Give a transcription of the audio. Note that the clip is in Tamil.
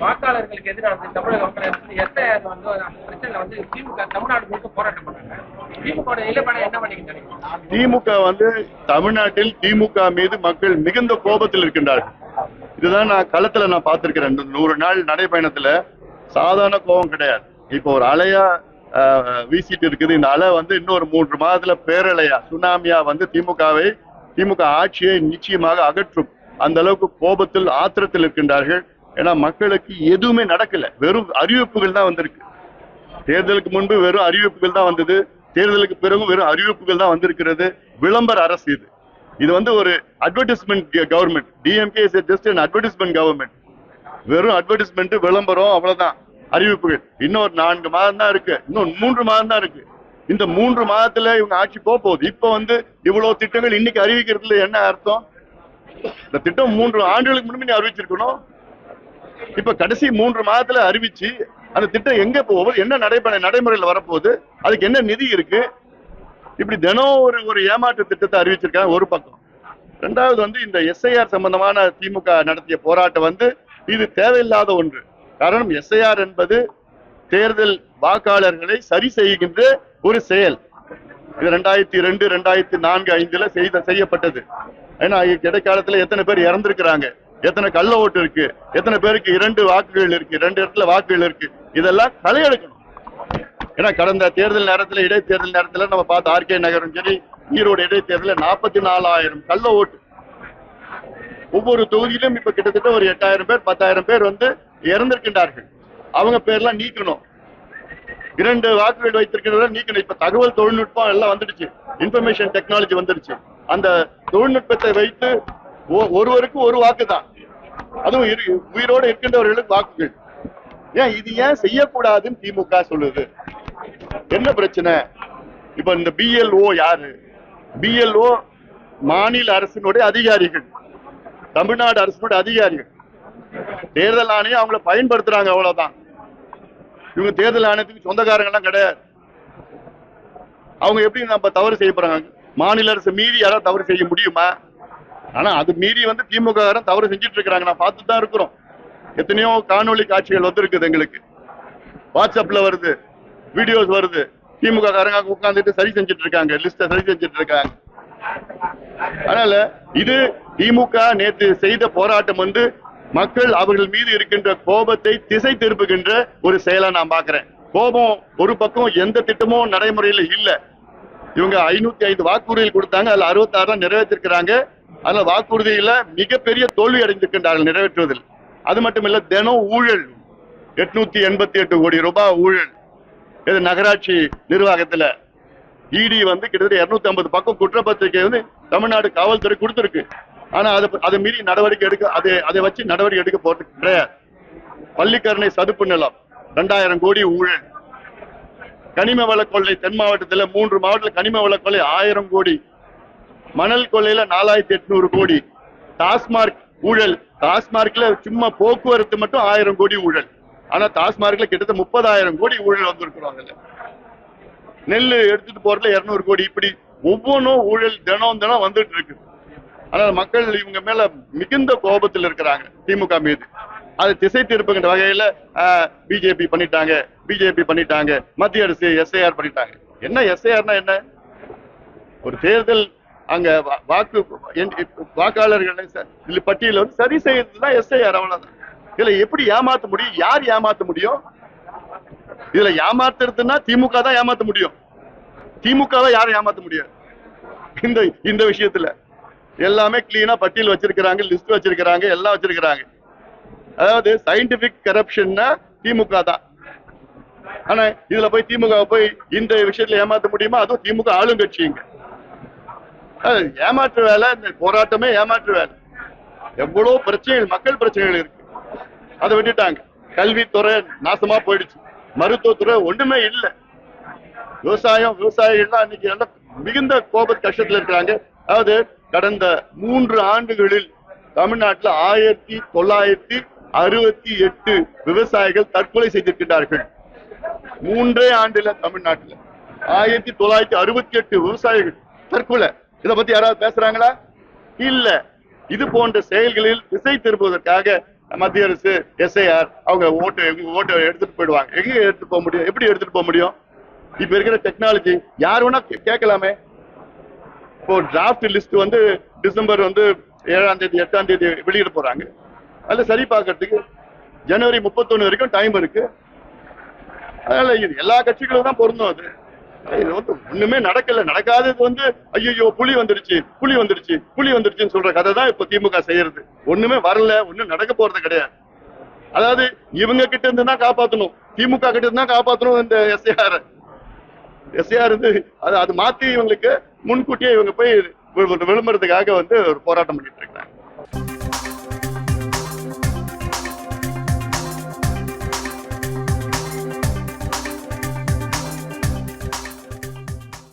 வாக்காளர்களுக்கு எதிராக தமிழக மக்கள் வந்து வந்து அந்த பிரச்சனை வந்து திமுக தமிழ்நாடு முழுக்க போராட்டம் பண்ணாங்க. திமுக நிலைப்பாடு என்ன திமுக வந்து தமிழ்நாட்டில் திமுக மீது மக்கள் மிகுந்த கோபத்தில் இருக்கின்றார்கள். இதுதான் நான் களத்துல நான் பார்த்திருக்கிறேன். நூறு நாள் நடைபயணத்துல சாதாரண கோபம் கிடையாது. இப்போ ஒரு அலையா ஆஹ், வீசிட்டு இருக்குது. இந்த அலை வந்து இன்னொரு மூன்று மாதத்துல பேரலையா சுனாமியா வந்து திமுகவை திமுக ஆட்சியை நிச்சயமாக அகற்றும். அந்த அளவுக்கு கோபத்தில் ஆத்திரத்தில் இருக்கின்றார்கள். ஏன்னா மக்களுக்கு எதுவுமே நடக்கல. வெறும் அறிவிப்புகள் தான் வந்திருக்கு. தேர்தலுக்கு முன்பு வெறும் அறிவிப்புகள் தான் வந்தது. தேர்தலுக்கு பிறகு வெறும் அறிவிப்புகள் தான் வந்திருக்கிறது. விளம்பர அரசு இது. இது வந்து ஒரு advertisement government DMK is just an advertisement government வெறும் அட்வர்டைஸ்மெண்ட் விளம்பரம் அவ்வளவுதான். அறிவிப்புகள். இன்னொரு நான்கு மாதம் தான் இருக்கு. இன்னும் மூன்று மாதம் தான் இருக்கு. இந்த மூன்று மாதத்துல இவங்க ஆட்சி போக போகுது. இப்ப வந்து இவ்வளவு திட்டங்கள் இன்னைக்கு அறிவிக்கிறதுல என்ன அர்த்தம்? இந்த திட்டம் மூன்று ஆண்டுகளுக்கு முன்பு நீ அறிவிச்சிருக்கணும். இப்ப கடைசி மூன்று மாதத்துல அறிவிச்சு அந்த திட்டம் எங்க போகுது? என்ன நடைபெற நடைமுறையில் வரப்போகுது? அதுக்கு என்ன நிதி இருக்கு? இப்படி தினம் ஒரு ஒரு ஏமாற்று திட்டத்தை அறிவிச்சிருக்காங்க ஒரு பக்கம். ரெண்டாவது வந்து இந்த எஸ்ஐஆர் சம்பந்தமான திமுக நடத்திய போராட்டம் வந்து இது தேவையில்லாத ஒன்று. காரணம் எஸ்ஐஆர் என்பது தேர்தல் வாக்காளர்களை சரி செய்கின்ற ஒரு செயல். இது ரெண்டாயிரத்தி ரெண்டு ரெண்டாயிரத்தி நான்கு ஐந்துல செய்த செய்யப்பட்டது. ஏன்னா இடைக்காலத்துல எத்தனை பேர் இறந்திருக்கிறாங்க? எத்தனை கள்ள ஓட்டு இருக்கு? எத்தனை பேருக்கு இரண்டு வாக்குகள் இருக்கு? ரெண்டு இடத்துல வாக்குகள் இருக்கு? இதெல்லாம் களையெடுக்கணும் ஏன்னா கடந்த தேர்தல் நேரத்துல இடைத்தேர்தல் நேரத்துல நம்ம பார்த்த ஆர்கே நகரும் சரி ஈரோடு இடைத்தேர்தலில் நாற்பத்தி நாலாயிரம் கள்ள ஓட்டு. ஒவ்வொரு தொகுதியிலும் இப்ப கிட்டத்தட்ட ஒரு எட்டாயிரம் பேர் பத்தாயிரம் பேர் வந்து இறந்திருக்கின்றார்கள். அவங்க பேர்லாம் நீக்கணும். இரண்டு வாக்குகள் வைத்திருக்கிறத நீக்கணும். இப்ப தகவல் தொழில்நுட்பம் எல்லாம் வந்துடுச்சு. இன்ஃபர்மேஷன் டெக்னாலஜி வந்துடுச்சு. அந்த தொழில்நுட்பத்தை வைத்து ஒ- ஒருவருக்கு ஒரு வாக்கு தான் அதுவும் உயிரோடு இருக்கின்றவர்களுக்கு வாக்குகள். ஏன் இது ஏன் செய்யக்கூடாதுன்னு திமுக சொல்லுது? என்ன பிரச்சனை? இப்ப இந்த பிஎல்ஓ யாரு? பிஎல்ஓ மாநில அரசினுடைய அதிகாரிகள். தமிழ்நாடு அரசினுடைய அதிகாரிகள். தேர்தல் ஆணையம் அவங்கள பயன்படுத்துறாங்க அவ்வளவுதான். இவங்க தேர்தல் ஆணையத்துக்கு சொந்தக்காரங்க எல்லாம் கிடையாது. அவங்க எப்படி நம்ம தவறு செய்ய போறாங்க? மாநில அரசு மீறி யாராவது தவறு செய்ய முடியுமா? ஆனா அது மீறி வந்து திமுக தவறு செஞ்சுட்டு இருக்காங்க நான் பார்த்து தான் இருக்கிறோம். எத்தனையோ காணொலி காட்சிகள் வந்திருக்குது எங்களுக்கு. வாட்ஸ்அப்ல வருது வீடியோஸ் வருது. திமுக காரங்க உட்காந்துட்டு சரி செஞ்சுட்டு இருக்காங்க லிஸ்ட சரி செஞ்சுட்டு இருக்காங்க அதனால இது திமுக நேற்று செய்த போராட்டம் வந்து மக்கள் அவர்கள் மீது இருக்கின்ற கோபத்தை திசை திருப்புகின்ற ஒரு செயலா நான் பாக்குறேன் கோபம் ஒரு பக்கம் எந்த திட்டமும் நடைமுறையில இல்ல. இவங்க ஐநூத்தி ஐந்து வாக்குறுதிகள் கொடுத்தாங்க அதுல அறுபத்தாறு ஆறு நிறைவேற்றிருக்கிறாங்க. அதில் வாக்குறுதியில மிகப்பெரிய தோல்வி அடைந்திருக்கின்றார்கள் நிறைவேற்றுவதில். அது மட்டும் இல்லை தினம் ஊழல். எட்நூத்தி எண்பத்தி எட்டு கோடி ரூபாய் ஊழல். இது நகராட்சி நிர்வாகத்தில் இடி வந்து கிட்டத்தட்ட 250 ஐம்பது பக்கம் குற்றப்பத்திரிகை வந்து தமிழ்நாடு காவல்துறை கொடுத்துருக்கு. ஆனால் அதை அதை மீறி நடவடிக்கை எடுக்க அதை அதை வச்சு நடவடிக்கை எடுக்க போட்டு கிடையாது. பள்ளிக்கரணை சதுப்பு நிலம் ரெண்டாயிரம் கோடி ஊழல். கனிம வள கொள்ளை தென் மாவட்டத்தில் மூன்று மாவட்டத்தில் கனிம வள கொள்ளை ஆயிரம் கோடி. மணல் கொள்ளையில நாலாயிரத்தி எட்நூறு கோடி. டாஸ்மார்க் ஊழல். டாஸ்மார்க்ல சும்மா போக்குவரத்து மட்டும் ஆயிரம் கோடி ஊழல். ஆனா டாஸ்மார்க்ல கிட்டத்தட்ட முப்பதாயிரம் கோடி ஊழல் வந்திருக்கிறோம் அதுல நெல் எடுத்துட்டு போறதுல இருநூறு கோடி. இப்படி ஒவ்வொன்றும் ஊழல் தினம் தினம் வந்துட்டு இருக்கு ஆனா மக்கள் இவங்க மேல மிகுந்த கோபத்தில் இருக்கிறாங்க திமுக மீது. அது திசை திருப்புகின்ற வகையில பிஜேபி பண்ணிட்டாங்க. பிஜேபி பண்ணிட்டாங்க. மத்திய அரசு எஸ்ஐஆர் பண்ணிட்டாங்க. என்ன எஸ்ஐஆர்னா என்ன? ஒரு தேர்தல் அங்க வா- வாக்கு வாக்காளர்கள் வாக்காளர்களை பட்டியல வந்து சரி செய்யறதுதான் எஸ்ஐஆர் அவ்வளவுதான். இதுல எப்படி ஏமாத்த முடியும்? யார் ஏமாத்த முடியும்? இதுல ஏமாத்துறதுன்னா திமுக தான் ஏமாத்த முடியும். திமுகவை யாரும் ஏமாத்த முடியாது. இந்த இந்த விஷயத்துல. எல்லாமே கிளீனா பட்டியல் வச்சிருக்கிறாங்க லிஸ்ட் வச்சிருக்கிறாங்க எல்லாம் வச்சிருக்கிறாங்க. அதாவது சயின்டிபிக் கரப்ஷன்னா திமுக தான். ஆனா இதுல போய் திமுக போய் இந்த விஷயத்துல ஏமாத்த முடியுமா? அதுவும் திமுக ஆளுங்கட்சிங்க. ஏமாற்று வேலை இந்த போராட்டமே ஏமாற்று வேலை எவ்வளவு பிரச்சனைகள் மக்கள் பிரச்சனைகள் இருக்கு. அதை விட்டுட்டாங்க. கல்வித்துறை நாசமா போயிடுச்சு. மருத்துவத்துறை ஒண்ணுமே இல்லை. விவசாயம் விவசாயிகள்லாம் இன்னைக்கு எல்லாம் மிகுந்த கோப கஷ்டத்துல இருக்கிறாங்க. அதாவது கடந்த மூன்று ஆண்டுகளில் தமிழ்நாட்டில் ஆயிரத்தி தொள்ளாயிரத்தி அறுபத்தி எட்டு விவசாயிகள் தற்கொலை செய்திருக்கிறார்கள் மூன்றே ஆண்டுல தமிழ்நாட்டில். ஆயிரத்தி தொள்ளாயிரத்தி அறுபத்தி எட்டு விவசாயிகள் தற்கொலை. இத பத்தி யாராவது பேசுறாங்களா? இல்ல. இது போன்ற செயல்களில் திசை திருப்புவதற்காக மத்திய அரசு எஸ்ஐஆர் அவங்க ஓட்டு ஓட்டு எடுத்துட்டு போயிடுவாங்க. எங்க எடுத்துட்டு போக முடியும்? எப்படி எடுத்துட்டு போக முடியும்? இப்ப இருக்கிற டெக்னாலஜி யார் வேணா கேட்கலாமே. இப்போ டிராஃப்ட் லிஸ்ட் வந்து டிசம்பர் வந்து ஏழாம் தேதி எட்டாம் தேதி வெளியிட போறாங்க. அதுல சரி பார்க்கறதுக்கு ஜனவரி முப்பத்தொன்னு வரைக்கும் டைம் இருக்கு. அதனால இது எல்லா கட்சிகளும் தான் பொருந்தும் அது. ஒண்ணுமே நடக்கல. நடக்காதது வந்து ஐயோ புலி வந்துருச்சு புலி வந்துருச்சு புலி வந்துருச்சுன்னு சொல்ற கதை தான் இப்ப திமுக செய்யறது. ஒண்ணுமே வரல ஒண்ணும் நடக்க போறது கிடையாது. அதாவது இவங்க கிட்ட இருந்து தான் காப்பாத்தணும். திமுக கிட்ட இருந்து தான் காப்பாத்தணும் இந்த எஸ்ஏஆர். எஸ்ஏஆர் வந்து அது அது மாத்தி இவங்களுக்கு முன்கூட்டியே இவங்க போய் விளம்பரத்துக்காக வந்து ஒரு போராட்டம் பண்ணிட்டு இருக்காங்க.